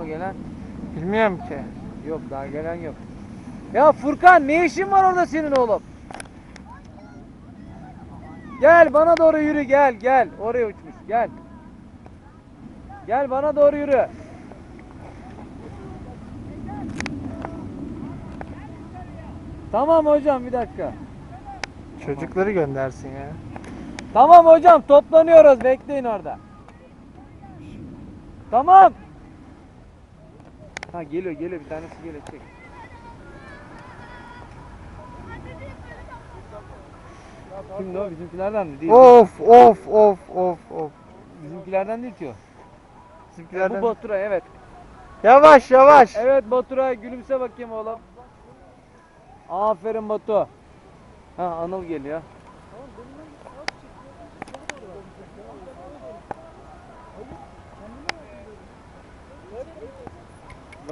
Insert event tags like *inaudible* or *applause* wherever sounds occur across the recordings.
O gelen? Bilmiyorum ki. Yok daha gelen yok. Ya Furkan ne işin var orada senin oğlum? Gel bana doğru yürü gel gel. Oraya uçmuş gel. Gel bana doğru yürü. Tamam hocam bir dakika. Çocukları göndersin ya. Tamam hocam toplanıyoruz bekleyin orada. Tamam. Ha geliyor geliyor bir tanesi geliyor çek. Kimdi o bizimkilerden mi? Değil. Of of of of of. Bizimkilerden değil ki o. Bu Bizimkilerden. Batura evet. Yavaş yavaş. Evet Batura gülümse bakayım oğlum. Aferin Batu. Ha Anıl geliyor.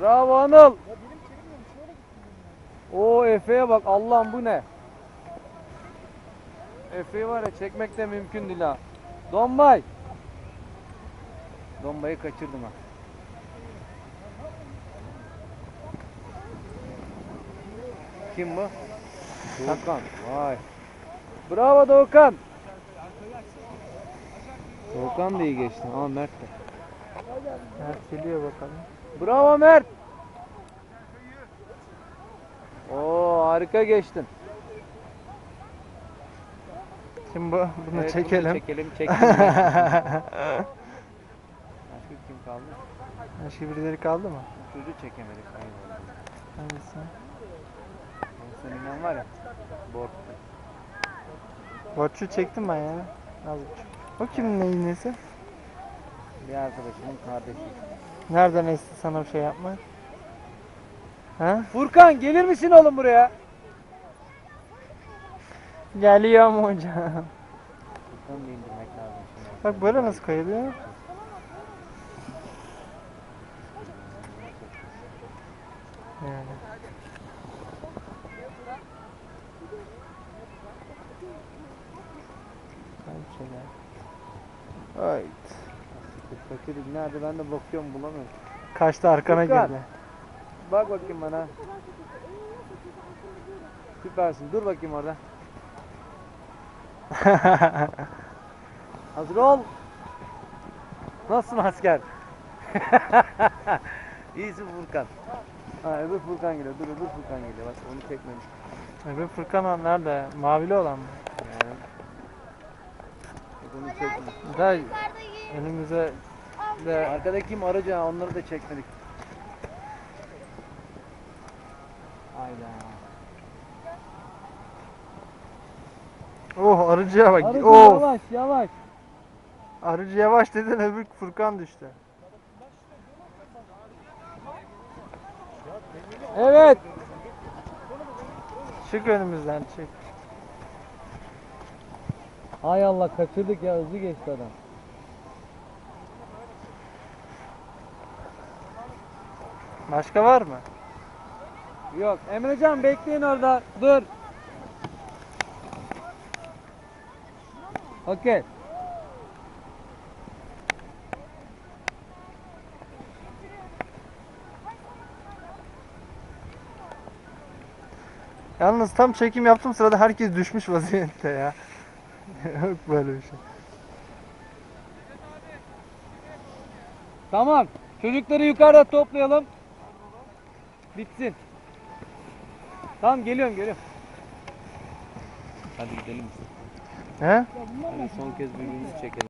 Bravo Anıl. O Efe'ye bak Allah'ım bu ne? Efe'yi var ya çekmek de mümkün değil ha. Dombay. Dombayı kaçırdım ha. Kim bu? Doğukan. Vay. Bravo Doğukan. Doğukan da iyi geçti. Ama Mert de. Evet, geliyor bakalım. Bravo Mert. Oo harika geçtin. Şimdi bu, bunu Evet, bunu çekelim. Çekelim çekelim. *laughs* Başka kim kaldı? Başka birileri kaldı mı? Çocuğu çekemedik. Eyvallah. Hangisi? Senin inan var ya. Borç. Borçlu çektim ben ya. Az buçuk. O kimin neyin nesi? Bir arkadaşımın kardeşi. Nereden esti sana bir şey yapmak? Ha? Furkan gelir misin oğlum buraya? Geliyorum hocam. Furkan'ı da indirmek lazım şimdi. Bak böyle nasıl koyuluyor? Yani. Garip şeyler. Ay. Fakir nerede ben de bakıyorum bulamıyorum. Kaçtı arkana Furkan. girdi. Bak bakayım bana. Süpersin. Dur bakayım orada. *laughs* Hazır ol. Nasılsın asker? *laughs* İyisin Furkan. Ha öbür Furkan geliyor. Dur öbür Furkan geliyor. Bak onu çekmemiş. Öbür Furkan nerede? Mavili olan mı? Yani. Bak onu çekmemiş. Da önümüze de Arkadaki kim aracı ha, onları da çekmedik. Hayda. Oh arıcıya bak. Aracı oh. yavaş yavaş. Arıcı yavaş dedin öbür Furkan düştü. Evet. Çık önümüzden çık. Hay Allah kaçırdık ya hızlı geçti adam. Başka var mı? Yok Emrecan bekleyin orada. Dur. Okey. Yalnız tam çekim yaptım sırada herkes düşmüş vaziyette ya. *laughs* Yok böyle bir şey. Tamam. Çocukları yukarıda toplayalım. Bitsin. Tamam geliyorum geliyorum. Hadi gidelim. He? Hadi son kez birbirimizi çekelim.